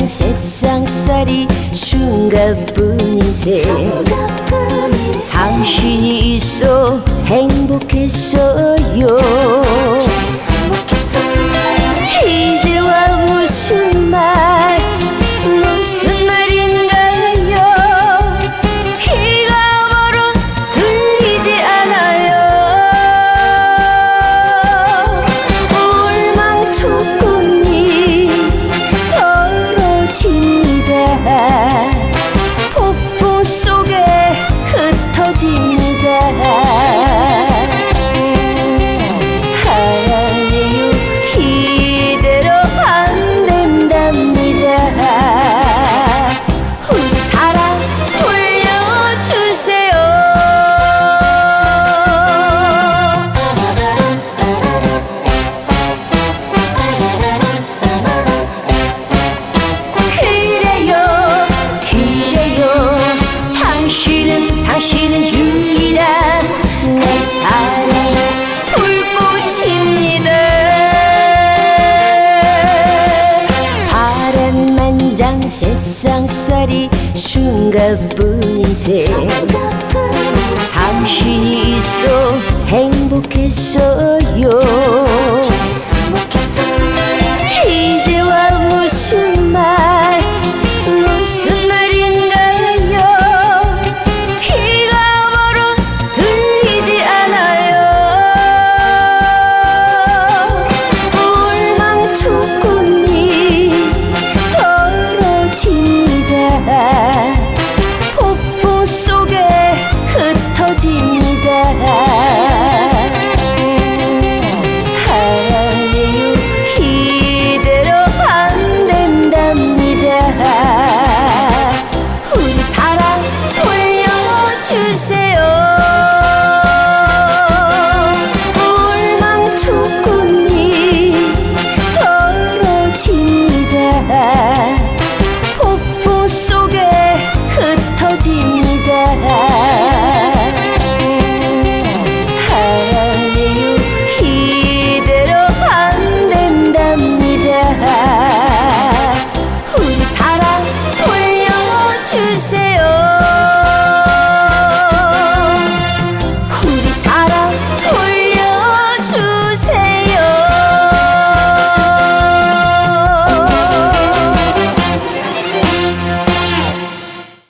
난 세상살이 순간뿐인세. 당신이 있어 행복했어요. 세상살이 순간뿐인세. 당신이 있어 행복했어요. that.